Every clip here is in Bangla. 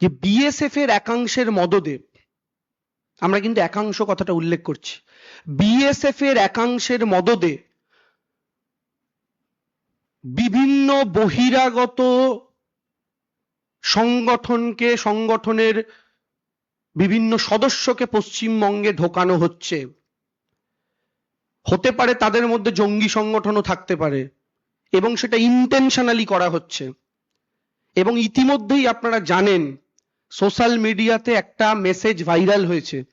যে বিএসএফ এর একাংশের মদদে আমরা কিন্তু একাংশ কথাটা উল্লেখ করছি। বিএসএফ এর একাংশের মদদে বিভিন্ন বহিরাগত সংগঠনকে, সংগঠনের বিভিন্ন সদস্যকে পশ্চিমবঙ্গে ঢোকানো হচ্ছে। হতে পারে তাদের মধ্যে জঙ্গি সংগঠনও থাকতে পারে এবং সেটা ইন্টেনশনালি করা হচ্ছে। এবং ইতিমধ্যেই আপনারা জানেন সোশ্যাল মিডিয়াতে একটা মেসেজ ভাইরাল হয়েছে।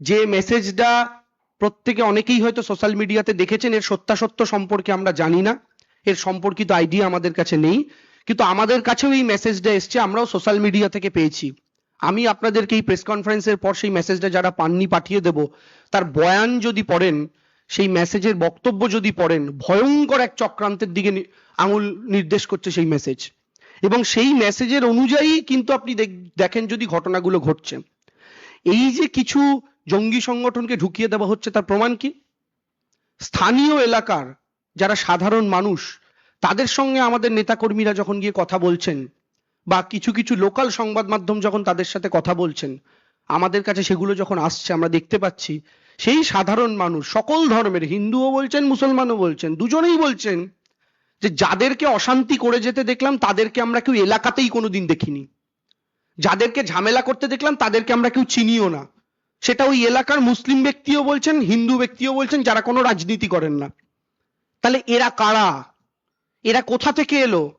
যে মেসেজটা প্রত্যেকে অনেকেই হয়তো সোশ্যাল মিডিয়াতে দেখেছেন, এর সত্যাসত্য সম্পর্কে আমরা জানি না, এর সম্পর্কিত আইডিয়া আমাদের কাছে নেই, কিন্তু আমাদের কাছেও এই মেসেজটা এসছে, আমরাও সোশ্যাল মিডিয়া থেকে পেয়েছি। আমি আপনাদেরকে এই প্রেস কনফারেন্সের পর সেই মেসেজটা যারা পাননি পাঠিয়ে দেব, তার বয়ান যদি পড়েন, সেই মেসেজের বক্তব্য যদি পড়েন, ভয়ঙ্কর এক চক্রান্তের দিকে আঙুল নির্দেশ করছে সেই মেসেজ। এবং সেই মেসেজের অনুযায়ী কিন্তু আপনি দেখ- দেখেন যদি ঘটনাগুলো ঘটছে। এই যে কিছু জঙ্গি সংগঠনকে ঢুকিয়ে দেওয়া হচ্ছে, তার প্রমাণ কি? স্থানীয় এলাকার যারা সাধারণ মানুষ, তাদের সঙ্গে আমাদের নেতাকর্মীরা যখন গিয়ে কথা বলছেন, বা কিছু কিছু লোকাল সংবাদ মাধ্যম যখন তাদের সাথে কথা বলছেন, আমাদের কাছে সেগুলো যখন আসছে, আমরা দেখতে পাচ্ছি, সেই সাধারণ মানুষ, সকল ধর্মের, হিন্দুও বলছেন, মুসলমানও বলছেন, দুজনেই বলছেন যে যাদেরকে অশান্তি করে যেতে দেখলাম, তাদেরকে আমরা কেউ এলাকাতেই কোনোদিন দেখিনি। যাদেরকে ঝামেলা করতে দেখলাম, তাদেরকে আমরা কেউ চিনিও না। সেটা ওই এলাকার মুসলিম ব্যক্তিও বলছেন, হিন্দু ব্যক্তিও বলছেন, যারা কোনো রাজনীতি করেন না। তাহলে এরা কারা? এরা কোথা থেকে এলো?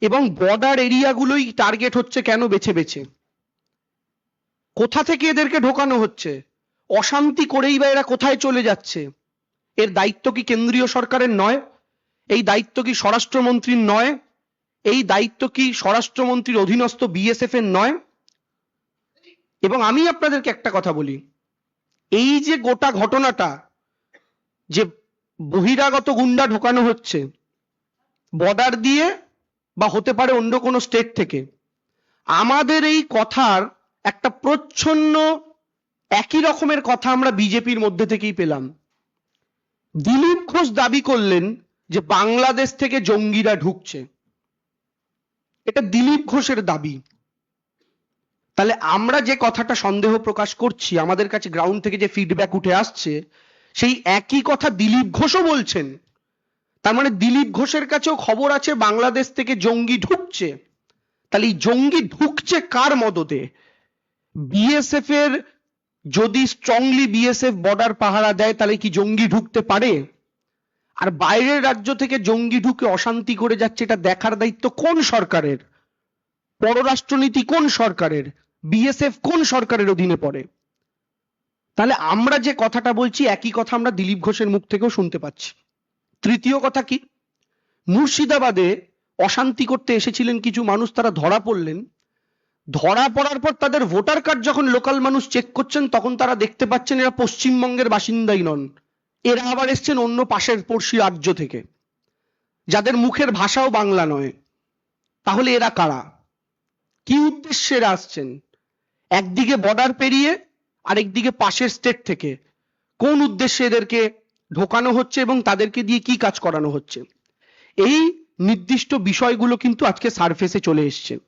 এবং বর্ডার এরিয়াগুলোই টার্গেট হচ্ছে কেন বেছে বেছে? কোথা থেকে এদেরকে ঢোকানো হচ্ছে? অশান্তি করেই বা এরা কোথায় চলে যাচ্ছে? এর দায়িত্ব কি কেন্দ্রীয় সরকারের নয়? এই দায়িত্ব কি স্বরাষ্ট্রমন্ত্রীর নয়? এই দায়িত্ব কি স্বরাষ্ট্রমন্ত্রীর অধীনস্থ বিএসএফ এর নয়? এবং আমি আপনাদেরকে একটা কথা বলি। এই যে গোটা ঘটনাটা, যে বহিরাগত গুন্ডা ঢোকানো হচ্ছে, বর্ডার দিয়ে বা হতে পারে অন্য কোনো স্টেট থেকে, আমাদের এই কথার একটা প্রচ্ছন্ন একই রকমের কথা আমরা বিজেপির মধ্যে থেকেই পেলাম। দিলীপ ঘোষ দাবি করলেন যে বাংলাদেশ থেকে জঙ্গিরা ঢুকছে। এটা দিলীপ ঘোষের দাবি। তাহলে আমরা যে কথাটা সন্দেহ প্রকাশ করছি, আমাদের কাছে গ্রাউন্ড থেকে যে ফিডব্যাক উঠে আসছে, সেই একই কথা দিলীপ ঘোষও বলছেন। তার মানে দিলীপ ঘোষের কাছেও খবর আছে, বাংলাদেশ থেকে জঙ্গি ঢুকছে। তাহলে এই জঙ্গি ঢুকছে কার মদতে? বিএসএফ এর যদি স্ট্রংলি বিএসএফ বর্ডার পাহারা দেয়, তাহলে কি জঙ্গি ঢুকতে পারে? আর বাইরের রাজ্য থেকে জঙ্গি ঢুকে অশান্তি করে যাচ্ছে, এটা দেখার দায়িত্ব কোন সরকারের? পররাষ্ট্রনীতি কোন সরকারের? বিএসএফ কোন সরকারের অধীনে পড়ে? তাহলে আমরা যে কথাটা বলছি, একই কথা আমরা দিলীপ ঘোষের মুখ থেকেও শুনতে পাচ্ছি। তৃতীয় কথা কি? মুর্শিদাবাদে অশান্তি করতে এসেছিলেন কিছু মানুষ, তারা ধরা পড়লেন। ধরা পড়ার পর তাদের ভোটার কার্ড যখন লোকাল মানুষ চেক করছেন, তখন তারা দেখতে পাচ্ছেন এরা পশ্চিমবঙ্গের বাসিন্দাই নন। এরা আবার এসছেন অন্য পাশের পড়শি রাজ্য থেকে। যাদের মুখের ভাষাও বাংলা নয়। তাহলে এরা কারা? কি উদ্দেশ্যে এরা আসছেন? একদিকে বর্ডার পেরিয়ে আরেকদিকে পাশের স্টেট থেকে। কোন উদ্দেশ্যে এদেরকে ঢোকানো হচ্ছে এবং তাদেরকে দিয়ে কি কাজ করানো হচ্ছে? এই নির্দিষ্ট বিষয়গুলো কিন্তু আজকে সারফেসে চলে এসছে।